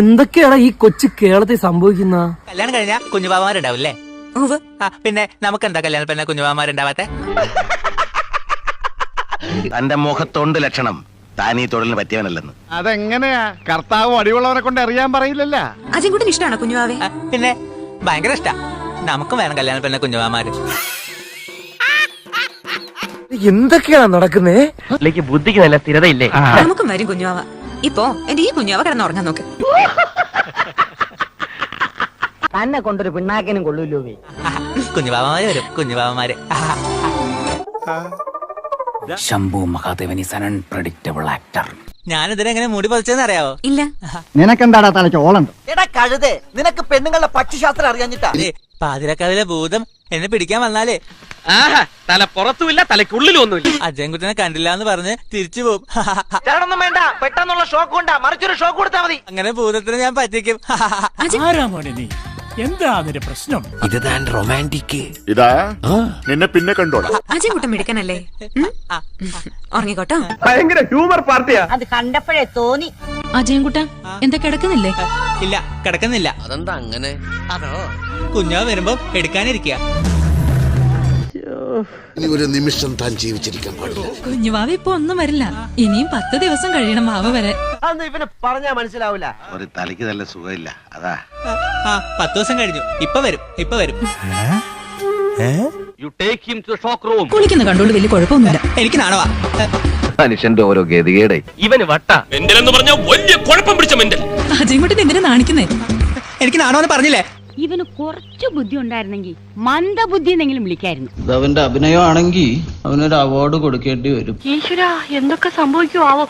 എന്തൊക്കെയാണ് ഈ കൊച്ചു കേരളത്തിൽ സംഭവിക്കുന്ന? കല്യാണം കഴിഞ്ഞാ കുഞ്ഞുപാമാരുണ്ടാവില്ലേ. പിന്നെ നമുക്ക് എന്താ കല്യാണം പിന്നെ കുഞ്ഞുപാമാരുണ്ടാവാത്തെ തന്റെ മുഖത്തൊണ്ട് ലക്ഷണം. താൻ ഈ തൊഴിലിന് പറ്റിയവനല്ലെന്ന്. അതെങ്ങനെയാ? കർത്താവ് അടിവുള്ളവനെ കൊണ്ട് അറിയാൻ പറയില്ലല്ല? അതും ഇഷ്ടമാണോ ഇഷ്ടമാണ് കുഞ്ഞുവാവേ പിന്നെ ഭയങ്കര ഇഷ്ടാ. നമുക്കും വേണം കല്യാണം പിന്നെ കുഞ്ഞുപാവമാര് എന്തൊക്കെയാണ് നടക്കുന്നേ? ബുദ്ധിക്ക് നല്ല സ്ഥിരതയില്ലേ? നമുക്കും വരും കുഞ്ഞുവാവ ഇപ്പോ എന്റെ ഈ കുഞ്ഞാവ കിടന്ന് ഉറങ്ങാൻ നോക്ക്. തന്നെ കൊണ്ടൊരു പിണ്ണാക്കനും കൊള്ളൂല്ലോ കുഞ്ഞുബാബമാര് വരും കുഞ്ഞുബാബമാര് Shambhu Mahadevan is un unpredictable actor ഞാനിതിനെങ്ങനെ മൂടി പതിച്ചെന്ന് അറിയാവോ? ഇല്ല. നിനക്കെന്താടാ തലയ്ക്ക് ഓളുണ്ട് എടാ കഴുതേ നിനക്ക് പെണ്ണുങ്ങളുടെ പക്ഷിശാസ്ത്രം അറിയാഞ്ഞിട്ടാ. പാതിരക്കഥയിലെ ഭൂതം എന്നെ പിടിക്കാൻ വന്നാലേ തല പുറത്തുമില്ല തലയ്ക്കുള്ളിലും ഒന്നുമില്ല അജയൻകുട്ടനെ കണ്ടില്ല എന്ന് പറഞ്ഞ് തിരിച്ചു പോകും ചേട്ടനൊന്നും വേണ്ട പെട്ടെന്നുള്ള ഷോക്ക് കൊണ്ടാ മറിച്ചൊരു ഷോക്ക് കൊടുത്താൽ മതി അങ്ങനെ ഭൂതത്തിന് ഞാൻ പറ്റിക്കും ആരാമോനെ നീ എന്താ അതിന്റെ പ്രശ്നം ഇത് താൻ റൊമാന്റിക് ഇതാ നിന്നെ പിന്നെ കണ്ടോളാം എടുക്കണല്ലേ ഉറങ്ങിക്കോട്ടോ ഭയങ്കര ഹ്യൂമർ പാർട്ടിയാ അത് കണ്ടപ്പോഴേ തോന്നി അജയൻകുട്ട എന്താ കിടക്കുന്നില്ലേ? ഇല്ല കിടക്കുന്നില്ല. അതെന്താ അങ്ങനെ? അതോ? കുഞ്ഞാവ് വരുമ്പോ എടുക്കാനിരിക്കുക ഇനി ഒരു നിമിഷം താൻ ജീവിച്ചിരിക്കാൻ പാടില്ല. കുഞ്ഞുവാവ ഇപ്പൊ ഒന്നും വരില്ല. ഇനിയും പത്ത് ദിവസം കഴിയണം വാവ വരെ. അതൊന്നും ഇവനെ പറഞ്ഞാ മനസ്സിലാവില്ല ഒരു തലയ്ക്ക് നല്ല സുഖമില്ല. അതാ. ആ പത്ത് ദിവസം കഴിഞ്ഞു. ഇപ്പൊ വരും ഇപ്പൊ വരും. You take him to shock room കുളിക്കുന്ന കണ്ടോണ്ട് വലിയ കുഴപ്പമൊന്നുമില്ല. എനിക്ക് നാണവാ. മനുഷ്യന്റെ ഓരോ ഗതികേടെ. ഇവന് വട്ട. മെന്റൽ പറഞ്ഞ വലിയ കുഴപ്പം പിടിച്ച മെന്റൽ. അജയൻകുട്ടൻ എന്തിനാ നാണിക്കുന്നേ? എനിക്ക് നാണോന്ന് പറഞ്ഞില്ലേ? ഇവന് കുറച്ച് ബുദ്ധി ഉണ്ടായിരുന്നെങ്കിൽ മന്ദബുദ്ധി എന്നെങ്കിലും വിളിക്കായിരുന്നു. അവന്റെ അഭിനയമാണെങ്കിൽ അവനൊരു അവാർഡ് കൊടുക്കേണ്ടി വരും. ഈശ്വര എന്തൊക്കെ സംഭവിക്കുമോ